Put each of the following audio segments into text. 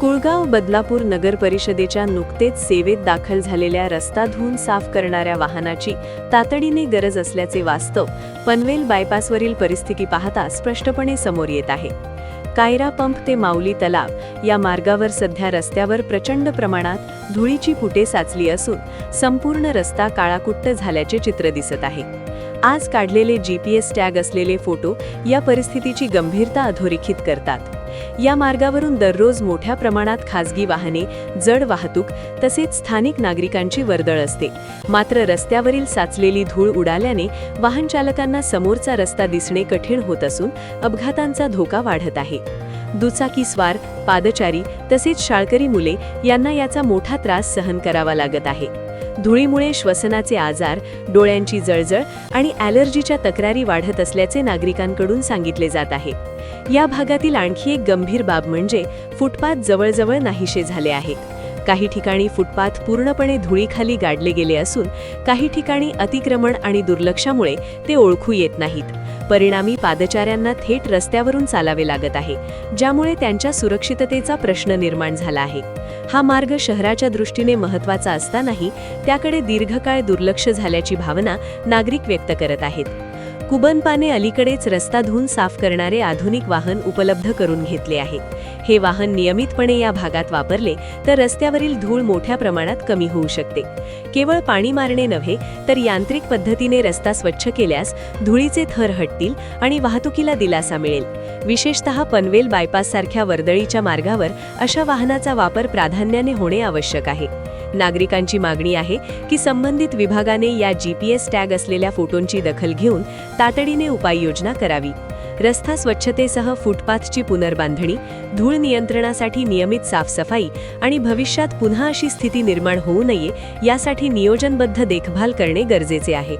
कुळगाव बदलापूर नगर परिषदेच्या नुकतेच सेवेत दाखल झालेल्या रस्ता धुवून साफ करणाऱ्या वाहनाची तातडीने गरज असल्याचे वास्तव पनवेल बायपासवरील परिस्थिती पाहता स्पष्टपणे समोर येत आहे. कायरा पंप ते माऊली तलाव या मार्गावर सध्या रस्त्यावर प्रचंड प्रमाणात धुळीची पुटे साचली असून संपूर्ण रस्ता काळाकुट्ट झाल्याचे चित्र दिसत आहे. आज काढलेले जी पी एस टॅग असलेले फोटो या परिस्थितीची गंभीरता अधोरेखित करतात. या मार्गावरून दररोज मोठ्या प्रमाणात खासगी वाहने जड वाहतूक तसेच स्थानिक नागरिकांची वर्दळ असते. मात्र रस्त्यावरील साचलेली धूळ उडाल्याने वाहन चालकांना समोरचा रस्ता दिसणे कठीण होत असून अपघातांचा धोका वाढत आहे. दुचाकी स्वार पादचारी तसेच शाळकरी मुले यांना याचा मोठा त्रास सहन करावा लागत आहे. धुळीमुळे श्वसनाचे आजार डोळ्यांची जळजळ आणि ॲलर्जीच्या तक्रारी वाढत असल्याचे नागरिकांकडून सांगितले जात आहे. या भागातील आणखी एक गंभीर बाब म्हणजे फुटपाथ जवळजवळ नाहीसे झाले आहेत. काही ठिकाणी फुटपाथ पूर्णपणे धुळीखाली गाडले गेले असून काही ठिकाणी अतिक्रमण आणि दुर्लक्षामुळे ते ओळखू येत नाहीत. परिणामी पादचाऱ्यांना थेट रस्त्यावरून चालावे लागत आहे ज्यामुळे त्यांच्या सुरक्षिततेचा प्रश्न निर्माण झाला आहे. हा मार्ग शहराच्या दृष्टीने महत्त्वाचा असतानाही त्याकडे दीर्घकाळ दुर्लक्ष झाल्याची भावना नागरिक व्यक्त करत आहेत. कुबनपाने अलीकडेच रस्ता धुवून साफ करणारे आधुनिक वाहन उपलब्ध करून घेतले आहे. हे वाहन नियमितपणे या भागात वापरले तर रस्त्यावरील धूळ मोठ्या प्रमाणात कमी होऊ शकते. केवळ पाणी मारणे नव्हे तर यांत्रिक पद्धतीने रस्ता स्वच्छ केल्यास धुळीचे थर हटतील आणि वाहतुकीला दिलासा मिळेल. विशेषतः पनवेल बायपास सारख्या वर्दळीच्या मार्गावर अशा वाहनाचा वापर प्राधान्याने होणे आवश्यक आहे. नागरिकांची मागणी आहे की संबंधित विभागाने या जीपीएस टॅग असलेल्या फोटोंची दखल घेऊन तातडीने उपाययोजना करावी. रस्ता स्वच्छतेसह फुटपाथची पुनर्बांधणी धूळ नियंत्रणासाठी नियमित साफसफाई आणि भविष्यात पुन्हा अशी स्थिती निर्माण होऊ नये यासाठी नियोजनबद्ध देखभाल करणे गरजेचे आहे.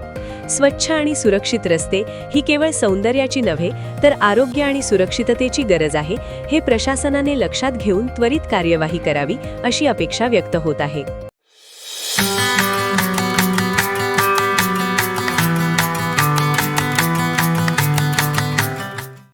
स्वच्छ आणि सुरक्षित रस्ते ही केवळ सौंदर्याची नव्हे तर आरोग्य आणि सुरक्षिततेची गरज आहे हे प्रशासनाने लक्षात घेऊन त्वरित कार्यवाही करावी अशी अपेक्षा व्यक्त होत आहे.